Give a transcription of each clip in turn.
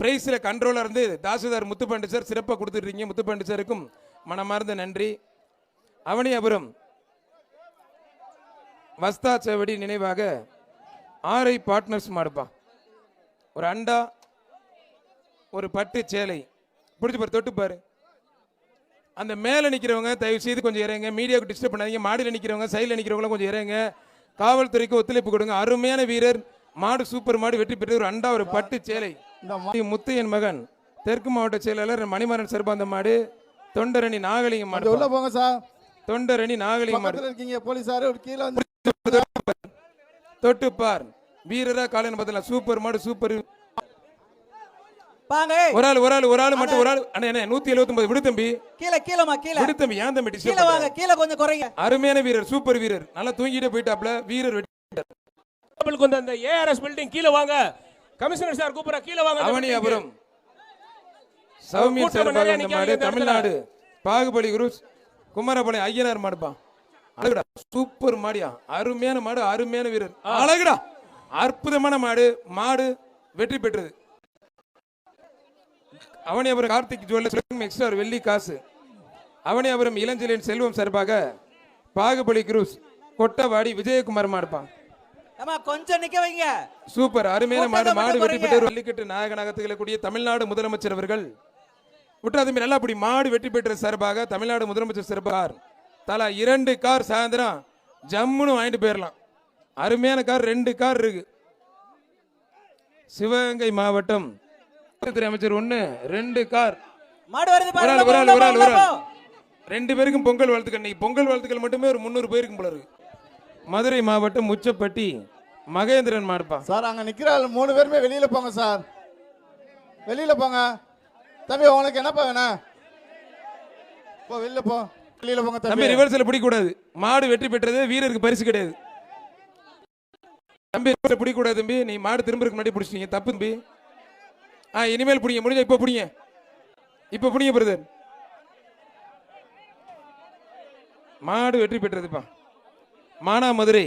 பிரைஸில் கண்ட்ரோலாக இருந்து தாசுதார் முத்துப்பாண்டி சார் சிறப்பாக கொடுத்துட்ருக்கீங்க முத்துப்பாண்டி சாருக்கும் மனமார்ந்த நன்றி. அவனியாபுரம் வஸ்தா சேவடி நினைவாக ஆரை பார்ட்னர்ஸ் மாடுப்பா. ஒரு அண்டா ஒரு பட்டு சேலை. பிடிச்சி பாரு தொட்டு பாரு. அந்த மேலே நிற்கிறவங்க தயவு செய்து கொஞ்சம் இறங்க மீடியாவுக்கு டிஸ்டர்ப் பண்ணாதீங்க. மாடியில் நிற்கிறவங்க சைடில் நிற்கிறவங்களாம் கொஞ்சம் இறங்க காவல்துறைக்கு ஒத்துழைப்பு கொடுங்க. அருமையான வீரர். மாடு சூப்பர் மாடு வெற்றி பெற்று ஒரு அண்டா ஒரு பட்டு சேலை. இந்த மா- முத்து என் மகன் தெற்கு மாவட்ட செயலாளர் மணிமாறன் சிறப்பாந்த மாடு தொண்டரணி நாகலிங்கம் கொஞ்சம் உள்ள மாடு போங்க சார். தொண்டரணி நாகலிங்கம் மாடு. இருக்கீங்க போலீஸாரு ஒரு கீழே வந்து தொட்டு பார் வீரரா காலையில் பார்த்தலாம் சூப்பர் மாடு சூப்பர் ஒரு ஆள் ஒரு ஆள் ஒரு ஆள் மட்டும் ஒரு ஆள். அண்ணா என்ன நூத்தி எழுபத்தி விடு தம்பி. கீழே கீழேமா கீழே. விடு தம்பி ஏன் தம்பி கீழே வாங்க கீழே கொஞ்சம் குறைங்க. அருமையான வீரர் சூப்பர் வீரர். நல்லா தூங்கிட்டே போயிட்டாப்ல வீரர் வந்து அந்த ஏஆர்எஸ் பில்டிங் கீழே வாங்க. கமிஷனர் சார் கூப்பிடுற கீழே வாங்க அந்த அவனி building. அபுரம் சௌமியன் இடத்துல. தமிழ்நாடு. பாகுபலி குரு குமாரபாளையம் ஐயனார் மாடுப்பா அழகுடா சூப்பர் மாடியா. அருமையான மாடு அருமையான வீரர். அழகுடா. அற்புதமான மாடு மாடு வெற்றி பெற்றது. அவனியாபுரம் கார்த்திக் ஜுவல்லர்ஸ் எக்ஸ்ட்ரா வெள்ளி காசு. அவனியாபுரம் இளஞ்சலின் செல்வம் சார்பாக பாகுபலி குரூஸ் கொட்டவாடி விஜயகுமார் மாடுப்பா ஏமா கொஞ்சம் நிக்க வைங்க. சூப்பர். அருமையான மாடு மாடு குறைங்க. பெற்ற வள்ளிக்கட்டு நாயகனாக திகழக்கூடிய தமிழ்நாடு முதலமைச்சர் அவர்கள். விட்டாதம்பி நல்லா அப்படி மாடு வெற்றி பெற்ற சார்பாக தமிழ்நாடு முதலமைச்சர் சிறப்பார் தலா இரண்டு கார் சாயந்தரம் ஜம்முன்னு வாங்கிட்டு போயிடலாம் அருமையான கார் ரெண்டு கார் இருக்கு. சிவகங்கை மாவட்டம். துறை அமைச்சர் ஒண்ணு ரெண்டு கார். ரெண்டு பேருக்கும் பொங்கல் வாழ்த்துக்கள். பொங்கல் வாழ்த்துக்கள் மட்டுமே ஒரு முந்நூறு பேருக்கும் போல இருக்கு. மதுரை மாவட்டம் முச்சப்பட்டி மகேந்திரன் மாடுப்பா. சார் அங்க நிக்கிற ஆள் மூணு பேருமே வெளியில போங்க சார். வெளியில போங்க. தம்பி உனக்கு என்னப்பா வேணும்? போ வெளியில போ. வெளியில போங்க தம்பி. ரிவர்ஸ்ல பிடிக்க கூடாது மாடு வெற்றி பெற்றது வீரருக்கு பரிசு கிடையாது. தம்பி ரிவர்ஸ்ல பிடிக்க கூடாது தம்பி. நீ மாடு திரும்பறதுக்கு முன்னாடி பிடிச்சிட்டீங்க தப்பு தம்பி. ஆ இனிமேல் பிடிங்க. முடிஞ்சா இப்போ பிடிங்க. இப்போ பிடிங்க பிரதர் மாடு வெற்றி பெற்றதுப்பா. மானாமதுரை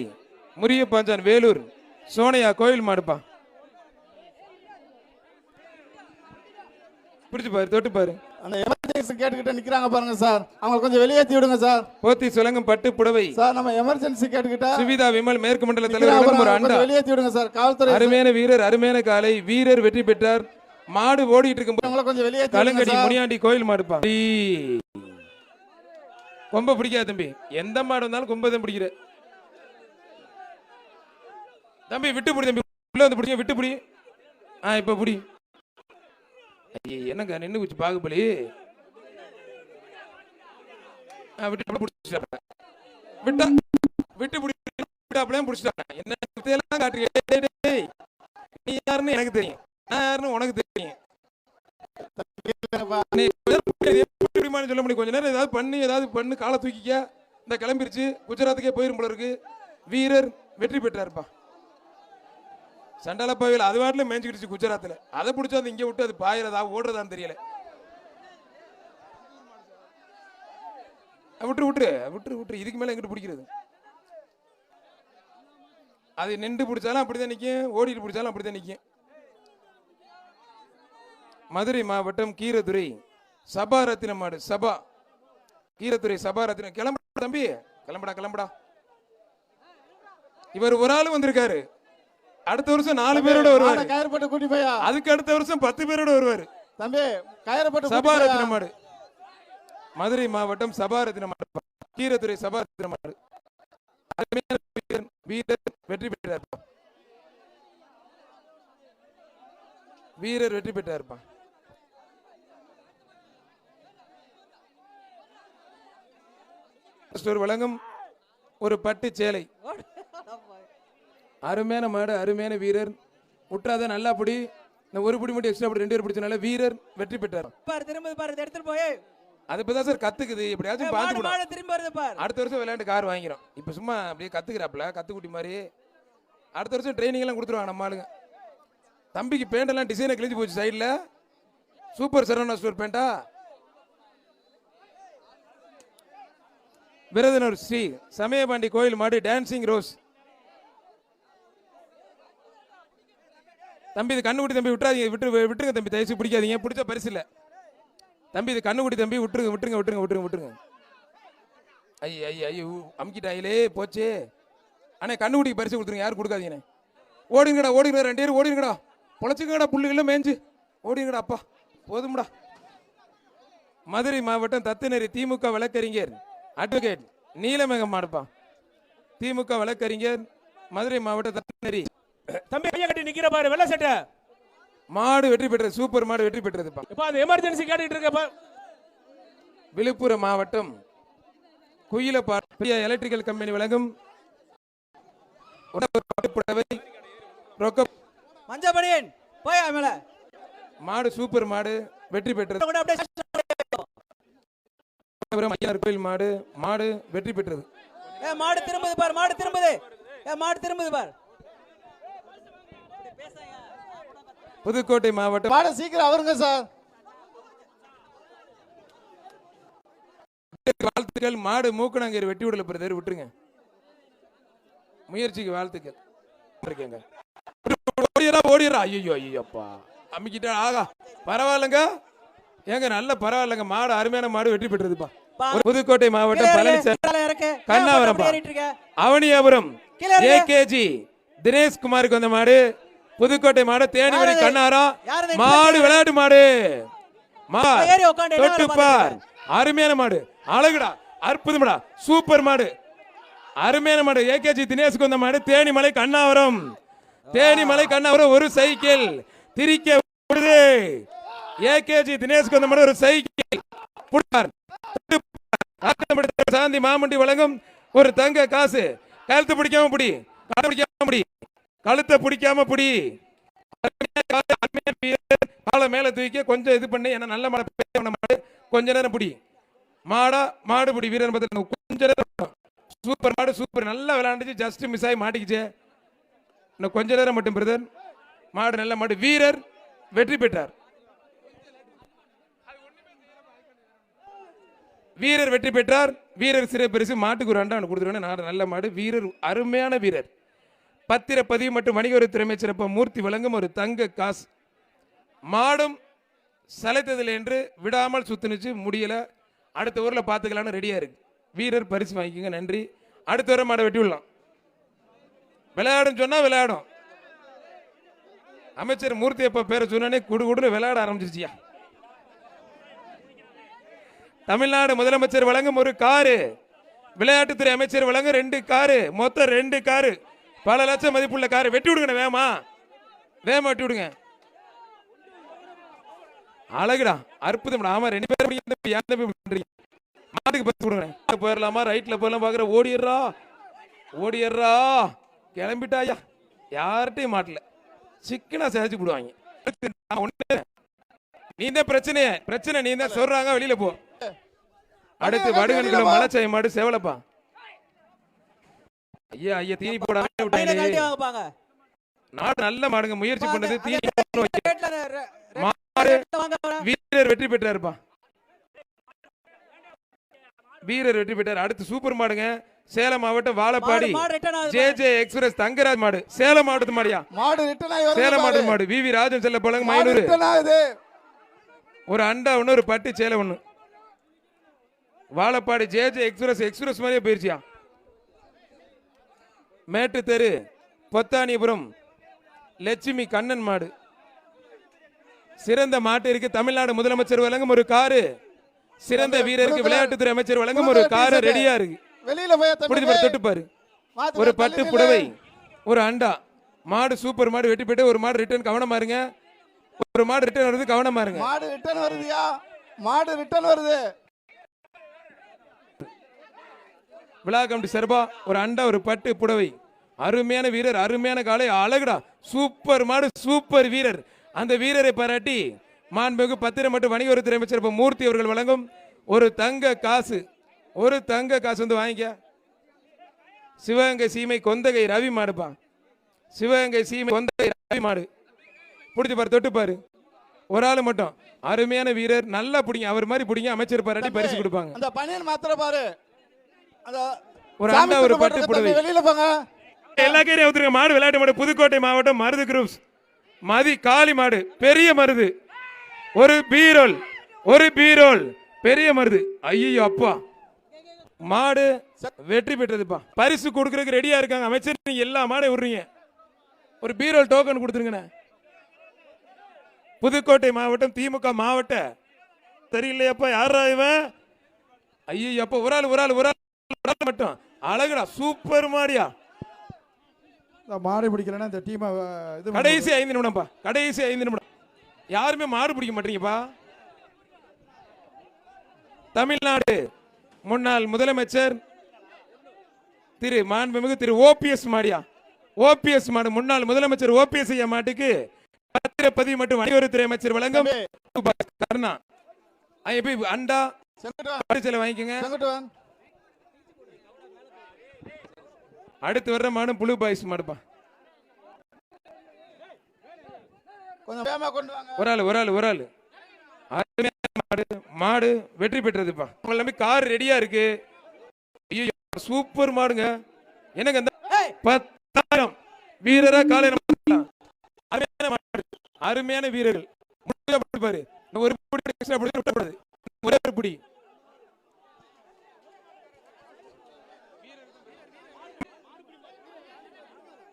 முரியப்பாஞ்சான் வேலூர் சோனையா கோயில் மாடுப்பா. பிடிச்சு பாரு தொட்டு பாரு. அந்த எமர்ஜென்சி கேட்டுக்கிட்டு நிக்கிறாங்க பாருங்க சார். அவங்க கொஞ்சம் வெளியேத்தி விடுங்க சார். போத்தி சுலங்கம் பட்டு புடவை. சார் நம்ம எமர்ஜென்சி கேட்டுக்கிட்டா சுவிதா விமல் மேற்கு மண்டல தலைவர் ஒரு அண்டா. வெளியேத்தி விடுங்க சார். காவல்துறை அருமையான வீரர் அருமையான காலை. வீரர் வெற்றி பெற்றார். மாடு ஓடிட்டு இருக்கும் அவங்கள கொஞ்சம் விடுங்க கலங்கடி முனியாண்டி கோயில் மாடுப்பா. ஈ. கொம்ப பிடிக்காது தம்பி. எந்த மாடு வந்தாலும் கொம்ப தான் பிடிக்கிற. தம்பி விட்டு பிடி தம்பி. உள்ள வந்து பிடிச்சி விட்டு பிடி. ஆ இப்போ பிடி. ஐயே, என்னங்க நின்று குச்சி பாகுபலி? ஆ, விட்டு பிடிச்சிட்டாப்ல. விட்டா விட்டு பிடி விட்டாப்லையும் பிடிச்சிட்டாங்க என்ன வித்தையெல்லாம் காட்டுறீங்க? நீ யாருன்னு எனக்கு தெரியும். நான் யாருன்னு உனக்கு தெரியும். சொல்ல முடியும். கொஞ்ச நேரம் ஏதாவது பண்ணி ஏதாவது பண்ணு. காலை தூக்கிக்க. இந்த கிளம்பிருச்சு. குஜராத்துக்கே போயிரும் போல இருக்கு. வீரர் வெற்றி பெற்றாருப்பா. சண்டால பயில் அது வாட்டில் மேய்ச்சிக்கிடுச்சு குஜராத்தில் அதை பிடிச்சா அது இங்கே விட்டு அது பாயிறதா ஓடுறதான்னு தெரியல. விட்டு விட்டுரு விட்டுரு விட்டுரு விட்டுரு. இதுக்கு மேலே எங்கிட்டு பிடிக்கிறது? அது நின்று பிடிச்சாலும் அப்படிதான் நிற்கும் ஓடிட்டு பிடிச்சாலும் அப்படிதான் நிற்கும் மதுரை மாவட்டம் கீரதுரை சபா ரத்தின மாடு சபா. கீரத்துறை சபாரத்தின கிளம்புடா தம்பி. கிளம்புடா கிளம்புடா. இவர் ஒரு ஆள் வந்திருக்காரு. அடுத்த வருஷம் நாலு பேரோட வருவாரு. மாடை கயிறு போட்டு கூட்டி போயா? அதுக்கு அடுத்த வருஷம் பத்து பேரோட வருவாரு. தம்பி கயிறு போட்டு கூட்டி சபா போயா. ரத்தின மாடு மதுரை மாவட்டம் சபா ரத்தின மாடு கீரத்துறை சபா ரத்தின மாடு அருமையான வீரர், வெற்றி பெற்றார் வீரர் வெற்றி பெற்றார்ப்பா ஸ்டோர் வழங்கும் ஒரு பட்டு சேலை. அருமையான மாடு அருமையான வீரர். முற்றாத நல்லா பிடி. இந்த ஒரு பிடி மட்டும் எக்ஸ்ட்ரா பிடி ரெண்டு பேர் பிடிச்சனால வீரர் வெற்றி பெற்றார். பாரு திரும்ப பாரு எடுத்துட்டு போய் அது இப்பதான் சார் கத்துக்குது. எப்படியாச்சும் பார்த்து மாடு திரும்ப வருது பாரு. அடுத்த வருஷம் விளையாண்டு கார் வாங்கிறோம் இப்போ சும்மா அப்படியே கத்துக்கிறாப்புல கத்துக்குட்டி மாதிரி. அடுத்த வருஷம் ட்ரைனிங் எல்லாம் கொடுத்துருவாங்க நம்ம ஆளுங்க. தம்பிக்கு பேண்ட் எல்லாம் டிசைனை கிழிஞ்சு போச்சு சைடில் சூப்பர் சரவணா ஸ்டோர் பேண்டா விருதுநர் ஸ்ரீ சமயபாண்டி கோயில் மாடு டான்சிங் ரோஸ் தம்பி இது கண்ணுக்குட்டி தம்பி விட்டுறாதீங்க. விட்டு விட்டுருங்க தம்பி தயவுசு பிடிக்காதீங்க. பிடிச்ச பரிசு இல்லை. தம்பி இது கண்ணுக்குட்டி தம்பி விட்டுருங்க விட்டுருங்க விட்டுருங்க விட்டுருங்க விட்டுருங்க. ஐய ஐய ஐயோ அமுக்கிட்டாயிலே போச்சே. அண்ணே கண்ணுக்குட்டிக்கு பரிசு கொடுத்துருங்க. யாரும் கொடுக்காதீங்கண்ணே. ஓடிங்கடா ஓடிங்கடா ரெண்டு பேரும் ஓடிங்கடா பொழைச்சிங்கடா புல்லுகளும் மேய்ஞ்சு. ஓடிங்கடா அப்பா. போதும்டா. மதுரை மாவட்டம் தத்துநெறி திமுக வழக்கறிஞர் அட்வொகேட் நீலமேகம் மாடுப்பா. திமுக வழக்கறிஞர் மதுரை மாவட்டம் தத்துநெறி தம்பி கையை கட்டி நிக்கிற பாரு வெள்ள சட்டை. மாடு வெற்றி பெற்றது சூப்பர் மாடு வெற்றி பெற்றதுப்பா இப்ப அந்த எமர்ஜென்சி கேட்டுட்டு இருக்க விழுப்புரம் மாவட்டம் குயிலப்பாடி எலக்ட்ரிக்கல் கம்பெனி வழங்கும் மஞ்சபடியன் போய் மேல. மாடு சூப்பர் மாடு வெற்றி பெற்றது. ஐயனார் கோயில் மாடு மாடு வெற்றி பெற்றது. ஏ மாடு திரும்புது பார் மாடு திரும்புது. ஏ மாடு திரும்புது பார். புதுக்கோட்டை மாவட்டம் மாடை சீக்கிரம் அவருங்க சார். வாழ்த்துக்கள் மாடு மூக்கணாங்கீர் வெட்டி விடல பிரதர் விட்டுருங்க. முயற்சிக்கு வாழ்த்துக்கள். இருக்கேங்க. ஓடிடுறா ஓடிடுறா ஐயோ ஐயோப்பா அம்மிக்கிட்டா ஆகா பரவாயில்லைங்க. ஏங்க நல்ல பரவாயில்லைங்க. மாடு அருமையான மாடு வெற்றி பெற்றதுப்பா. புதுக்கோட்டை மாவட்டம் பழனிசாமி கண்ணாவரம்பா. அவனியாபுரம். ஏகேஜி தினேஷ் குமாருக்கு வந்த மாடு. புதுக்கோட்டை மாடு தேனிமலை யாரது? கண்ணாரம் யாரது? மாடு விளையாட்டு மாடு. வேலை தொட்டுப்பார் அருமையான மாடு. அழகுடா. அற்புதமாடா. சூப்பர் மாடு. அருமையான மாடு. ஏகேஜி தினேஷ்க்கு வந்த மாடு. தேனிமலை கண்ணாவரம். தேனிமலை கண்ணாவரம் ஒரு சைக்கிள். திரிக்க விடுது. ஏகேஜி தினேஷ்க்கு வந்த மாடு ஒரு சைக்கிள். சாந்தி மாமண்டி வழங்கும் ஒரு தங்க காசு. கழுத்து பிடிக்காம பிடி. கழுத்து பிடிக்காம பிடி. கழுத்தை பிடிக்காம பிடி. காலை, வீரர். காலை மேல தூக்கி கொஞ்சம் இது பண்ணி என்ன நல்ல மாடு பேச மாடு? கொஞ்ச நேரம் பிடி. மாடா மாடு பிடி. வீரர் பார்த்து கொஞ்ச நேரம் சூப்பர் மாடு சூப்பர். நல்லா விளையாண்டுச்சு. ஜஸ்ட் மிஸ் ஆகி மாட்டிக்கிச்சே. இன்னும் கொஞ்ச நேரம் மட்டும் பிரதர் மாடு நல்ல மாடு. வீரர் வெற்றி பெற்றார். வீரர் வெற்றி பெற்றார். வீரர் சிறை பரிசு மாட்டுக்கு ஒரு அண்டா கொடுத்துருவேன் நல்ல மாடு. வீரர் அருமையான வீரர். பத்திரப்பதிவு மற்றும் வணிகவரி அமைச்சர் சிறப்பு மூர்த்தி வழங்கும் ஒரு தங்க காசு. மாடும் செலுத்ததில் என்று விடாமல் சுத்துனுச்சு முடியல. அடுத்த ஊரில் பார்த்துக்கலான்னு ரெடியாக இருக்கு. வீரர் பரிசு வாங்கிக்கோங்க நன்றி. அடுத்த வர மாடை வெட்டி விடலாம். விளையாடும் சொன்னா விளையாடும். அமைச்சர் மூர்த்தி அப்பா பேரை சொன்னோடனே குடு குடுன்னு விளையாட ஆரம்பிச்சிருச்சியா. தமிழ்நாடு முதலமைச்சர் வழங்கும் ஒரு காரு. விளையாட்டுத்துறை அமைச்சர் வழங்கும் ரெண்டு காரு. மொத்தம் ரெண்டு காரு. பல லட்சம் மதிப்புள்ள காரு வெட்டி விடுங்க வேமா வேமா வெட்டி விடுங்க. அழகுடா அற்புதம்டா ஆமா ரெண்டு பேரும் ஏன் தம்பி பண்றீங்க? மாட்டுக்கு பத்து கொடுங்க. போயிடலாமா ரைட்ல போயிடலாம் பாக்குற? ஓடிடுறா. ஓடிடுறா. கிளம்பிட்டாயா? யார்கிட்டயும் மாட்டல. சிக்கனா சேதிச்சு விடுவாங்க நீ தான் பிரச்சனை பிரச்சனை நீ தான் சொல்றாங்க? வெளியில போ. அடுத்து வடுகனுக்குள்ள மலைச்சாய் மாடு செவலப்பா. ஐயா ஐயா தீனி விட்டாங்க வாங்கப்பாங்க. நாடு நல்ல மாடுங்க முயற்சி பண்ணது தீனி மாடு. வீரர் வெற்றி பெற்றாருப்பா. வீரர் வெற்றி பெற்றார். அடுத்து சூப்பர் மாடுங்க சேலம் மாவட்டம் Vazhapadi. J J express Thangaraj மாடு. சேலம் மாவட்டத்து மாடியா? மாடு சேலம் பாரு. மாவட்ட மாடு. வி. வி. ராஜன் செல்ல பழங்க மாடு மயிலூர். ஒரு அண்டா ஒன்று ஒரு பட்டு சேலை ஒன்று Vazhapadi J J express express மாதிரியே போயிருச்சியா? மேட்டு தெரு பொத்தானிபுரம் லட்சுமி கண்ணன் மாடு. சிறந்த மாட்டிற்கு தமிழ்நாடு முதலமைச்சர் வழங்கும் ஒரு காரு. சிறந்த வீரருக்கு விளையாட்டுத்துறை அமைச்சர் வழங்கும் ஒரு காரு ரெடியா இருக்கு. வெளியில போய் தொட்டு பாரு ஒரு பட்டு. புடவை ஒரு அண்டா. மாடு சூப்பர் மாடு வெட்டி போயிட்டு ஒரு மாடு ரிட்டர்ன் கவனமா இருங்க. ஒரு மாடு ரிட்டர்ன் வருது கவனமா இருங்க. மாடு ரிட்டர்ன் வருதுயா? மாடு ரிட்டர்ன் வருது. விழா கமிட்டி சார்பா ஒரு அண்டா ஒரு பட்டு புடவை. அருமையான வீரர் அருமையான காலை அழகுடா. சூப்பர் மாடு சூப்பர் வீரர். அந்த வீரரை பாராட்டி மாண்புமிகு பத்திரம் மற்றும் வணிகவரித்துறை அமைச்சர் மூர்த்தி அவர்கள் வழங்கும் ஒரு தங்க காசு. ஒரு தங்க காசு வந்து வாங்கிக்க. சிவகங்கை சீமை கொந்தகை ரவி மாடுப்பா சிவகங்கை சீமை கொந்தகை ரவி மாடு. பிடிச்சி பாரு தொட்டு பாரு. ஒரு ஆள் மட்டும். அருமையான வீரர் நல்லா பிடிங்க. அவர் மாதிரி பிடிங்க அமைச்சர் பாராட்டி பரிசு கொடுப்பாங்க. அந்த பனியன் மாத்திர பாரு. ஒரு சாமி அண்டா, ஒரு துண்டு பட்டு போட்டிருக்க புடவை. தம்பி, வெளியில போங்க. எல்லா கேரையும் ஊத்துருங்க மாடு விளையாட்டு மாடு புதுக்கோட்டை மாவட்டம் மருது குரூப்ஸ். மதி காளி மாடு பெரிய மருது. ஒரு பீரோல் ஒரு பீரோல் பெரிய மருது. ஐயோ அப்பா. மாடு வெற்றி பெற்றதுப்பா. பரிசு கொடுக்கறதுக்கு ரெடியா இருக்காங்க. அமைச்சர் நீங்க எல்லா மாடையும் விடுறீங்க. ஒரு பீரோல் டோக்கன் கொடுத்துருங்கண்ணே. புதுக்கோட்டை மாவட்டம் திமுக மாவட்ட. தெரியலையப்பா யாரா இவன்? ஐயோ அப்பா. ஒரு ஆள் ஒரு ஆள் ஒரு ஆள் ஒரு ஆள். மட்டும். அழகுடா சூப்பர் மாடியா. மாடு பிடிக்கலன்னா இந்த டீமை இது கடைசி ஐந்து நிமிடம்ப்பா கடைசி ஐந்து நிமிடம். யாருமே மாடு பிடிக்க மாட்டீங்கப்பா. தமிழ்நாடு முன்னாள் முதலமைச்சர் திரு மாண்புமிகு திரு ஓபிஎஸ் மாடியா. ஓபிஎஸ் மாடு முன்னாள் முதலமைச்சர் ஓபிஎஸ் ஐயா மாட்டுக்கு பத்திரப்பதிவு மற்றும் வணிகத்துறை அமைச்சர் வழங்கும். அண்டா. பரிசலை வாங்கிக்கோங்க. அடுத்து வர்ற மாடும் புழு பாய்ஸ் மாடுப்பா. ஒரு ஆள் ஒரு ஆள் ஒரு ஆள். அருமையான மாடு மாடு வெற்றி பெற்றதுப்பா. உங்க எல்லாமே கார் ரெடியா இருக்கு. ஐயோ சூப்பர் மாடுங்க. எனக்கு அந்த ஏய்! பத்தாயிரம் வீரரா காலை அருமையான மாடு அருமையான வீரர்கள். பாரு. ஒரு பிடி. ஒரே ஒரு பிடி.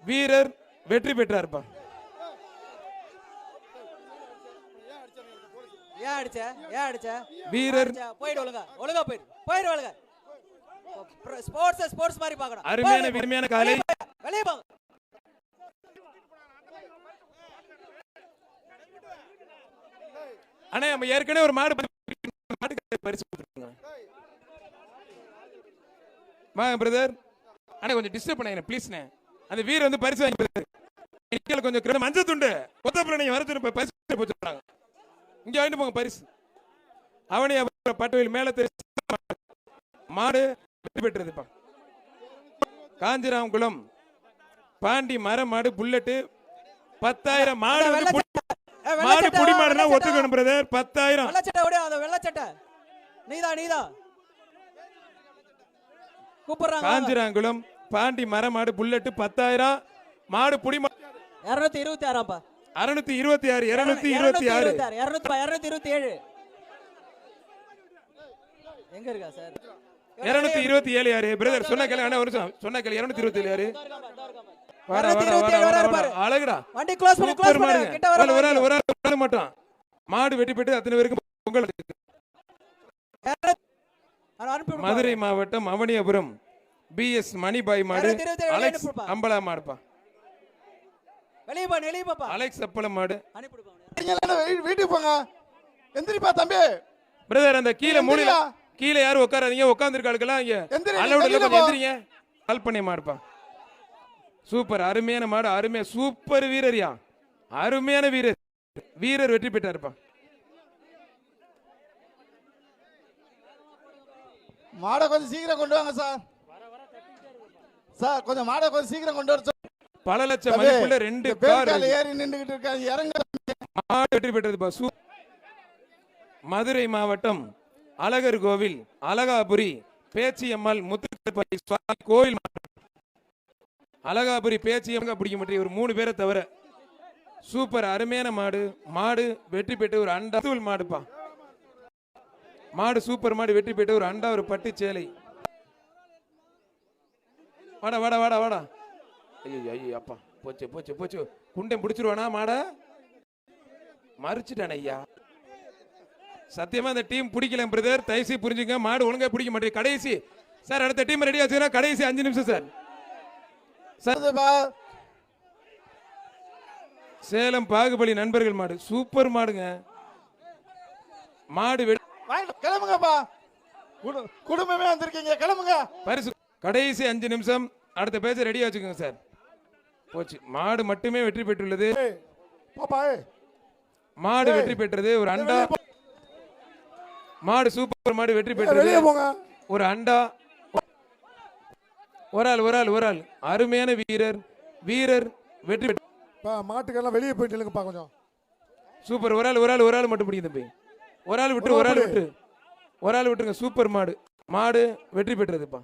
வீரர் வெற்றி பெற்றாருப்பா. ஏன் அடிச்ச? ஏன் அடிச்ச? வீரர்? போயிடு ஒழுங்கா. ஒழுங்கா போயிடு. போயிடு ஒழுங்கா. ஸ்போர்ட்ஸ் ஸ்போர்ட்ஸ் மாதிரி பார்க்கணும். அருமையான போயிடு. அருமையான காலை. வெளியே போங்க அண்ணா நம்ம ஏற்கனவே ஒரு மாடு மாட்டுக்கு பரிசு கொடுத்துருங்க பிரதர் அண்ணா கொஞ்சம் டிஸ்டர்ப் பண்ணாங்க ப்ளீஸ்ண்ணே அந்த வீர் வந்து பரிசு வாங்கி கொஞ்சம் மஞ்சள் துண்டு. கொத்தப்புல நீங்க வரது இப்ப பரிசு சொல்றாங்க இங்க வாங்கிட்டு போங்க பரிசு. அவனே பட்டுவையில் மேல மாடு வெற்றி பெற்றதுப்பா காஞ்சிராமகுளம் பாண்டி மர மாடு புல்லட்டு பத்தாயிரம் மாடு மாடு புடி மாடுனா. ஒத்துக்கணும் பிரதர் பத்தாயிரம். வெள்ளச்சட்டை ஓடி அந்த வெள்ளச்சட்டை நீதான் நீதான் கூப்பிடுறாங்க. காஞ்சிராங்குளம் பாண்டி மரமாடு புல்லட்டு பத்தாயிரம். மாடு புடி இருநூத்தி இருபத்தி ஆறாப்பா அறுநூத்தி இருபத்தி ஆறு இருநூத்தி இருபத்தி ஆறு. இருநூத்தி இருபத்தி ஏழு. எங்க இருக்கா சார்? இருநூத்தி இருபத்தி ஏழு யாரு? பிரதர் சொன்ன கேளு அண்ணா ஒரு சொன்ன கேளு இருநூத்தி இருபத்தி ஏழு யாரு? வாடா வாடா அழகுடா. வண்டி க்ளோஸ் பண்ணி க்ளோஸ் பண்ணு கிட்ட வர ஒரு ஆள் ஒரு ஆள் மட்டும். மாடு வெட்டி பெற்று அத்தனை பேருக்கு பொங்கல். மதுரை மாவட்டம் அவனியபுரம். பிஎஸ் மணிபாய் மாடு. அலெக்ஸ். அம்பலா மாடுப்பா. வெளியே போ வெளியே போப்பா. அலெக்ஸ் அப்பளம் மாடு. வீட்டுக்கு போங்க. எந்திரிப்பா தம்பி. பிரதர் அந்த கீழே மூலையில? கீழே யாரும் உட்காராதீங்க உட்காந்துருக்காளுக்கெல்லாம் இங்க வெளியில கொஞ்சம். எந்திரிங்க. கால் பண்ணி மாடுப்பா. சூப்பர் அருமையான மாடு அருமையா சூப்பர் வீரர்யா. அருமையான வீரர். வீரர் வெற்றி பெற்றாருப்பா. மாடை கொஞ்சம் சீக்கிரம் கொண்டு வாங்க சார். சார் கொஞ்சம் மாடை கொஞ்சம் சீக்கிரம் கொண்டு வர. பல லட்சம் மதிப்புள்ள ரெண்டு கார் ஏறி நின்றுகிட்டு இருக்காங்க இறங்க. மாடு வெற்றி பெற்றதுப்பா சூ மதுரை மாவட்டம் அழகர் கோவில் அழகாபுரி பேச்சியம்மாள் முத்துப்பள்ளி சுவாமி கோவில். அழகாபுரி பேச்சியம்மா பிடிக்க மாட்டேன் ஒரு மூணு பேரை தவிர சூப்பர் அருமையான மாடு. மாடு வெற்றி பெற்று ஒரு அண்டா மாடுப்பா. மாடு சூப்பர் மாடு வெற்றி பெற்று ஒரு அண்டா ஒரு பட்டு சேலை. வாடா வாடா வாடா வாடா. ஐயோ ஐயோ அப்பா. போச்சு போச்சு போச்சு. குண்டை பிடிச்சிருவானா மாடை? மறிச்சிட்டான் ஐயா. சத்தியமா இந்த டீம் பிடிக்கல பிரதர். தயவுசெய்து புரிஞ்சுங்க. மாடு ஒழுங்கா பிடிக்க மாட்டேங்குது. கடைசி. சார் அடுத்த டீம் ரெடி ஆச்சுன்னா கடைசி அஞ்சு நிமிஷம் சார். வருதுப்பா. சேலம் பாகுபலி நண்பர்கள் மாடு. சூப்பர் மாடுங்க. மாடு கிளம்புங்கப்பா. குடு- குடும்பமே வந்திருக்கீங்க. கிளம்புங்க. பரிசு கடைசி அஞ்சு நிமிஷம். அடுத்த பேச ரெடி வச்சுக்கோங்க சார் போச்சு. மாடு மட்டுமே வெற்றி பெற்றுள்ளது. மாடு வெற்றி பெற்றது. ஒரு அண்டா. மாடு சூப்பர் மாடு வெற்றி பெற்றது. ஒரு அண்டா. ஒரு ஆள் ஒரு ஆள் ஒரு ஆள். அருமையான வீரர். வீரர் வெற்றி பெற்ற மாட்டுக்கெல்லாம் வெளியே போயிட்டு இல்லைங்கப்பா கொஞ்சம். சூப்பர். ஒரு ஆள் ஒரு ஆள் ஒரு ஆள் மட்டும் பிடிக்கும் தம்பி. ஒரு ஆள் விட்டு ஒரு ஆள் விட்டு ஒரு ஆள் விட்டுருங்க. சூப்பர் மாடு. மாடு வெற்றி பெற்றதுப்பா.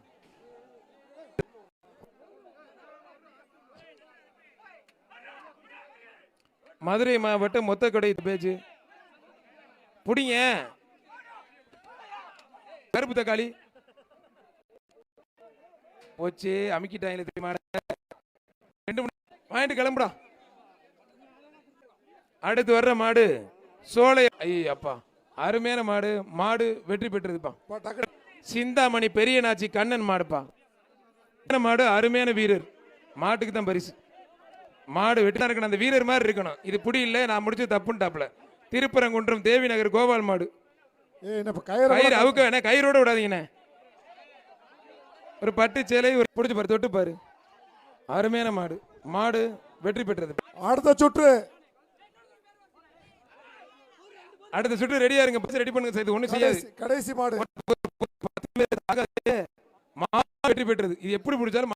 மதுரை மாவட்டம் மொத்த கொடை பேச்சு புடிங்க. கருப்பு தக்காளி. போச்சு அமுக்கிட்டாங்க தெரியுமா? ரெண்டு மணி வாங்கிட்டு கிளம்புடா. அடுத்து வர்ற மாடு சோலை ஐய அப்பா. அருமையான மாடு. மாடு வெற்றி பெற்றதுப்பா. சிந்தாமணி பெரிய நாச்சி கண்ணன் மாடுப்பா. மாடு அருமையான வீரர். மாட்டுக்கு தான் பரிசு. மாடு வெட்டினா இருக்கணும் அந்த வீரர் மாதிரி இருக்கணும். இது புடி இல்லை நான் முடிச்சு தப்புன்ட்டாப்ல திருப்பரங்குன்றம் தேவி நகர் கோபால் மாடு கயிறு அவுக்க வேணா கயிறோட விடாதீங்கண்ணே ஒரு பட்டு சேலை ஒரு பிடிச்சு பாரு தொட்டு பாரு. அருமையான மாடு. மாடு வெற்றி பெற்றது. அடுத்த சுற்று. அடுத்த சுற்று ரெடியா இருங்க பஸ் ரெடி பண்ணுங்க சார் இது ஒண்ணும் செய்யாது. கடைசி மாடு. வெற்றி பெற்றது. இது எப்படி பிடிச்சாலும்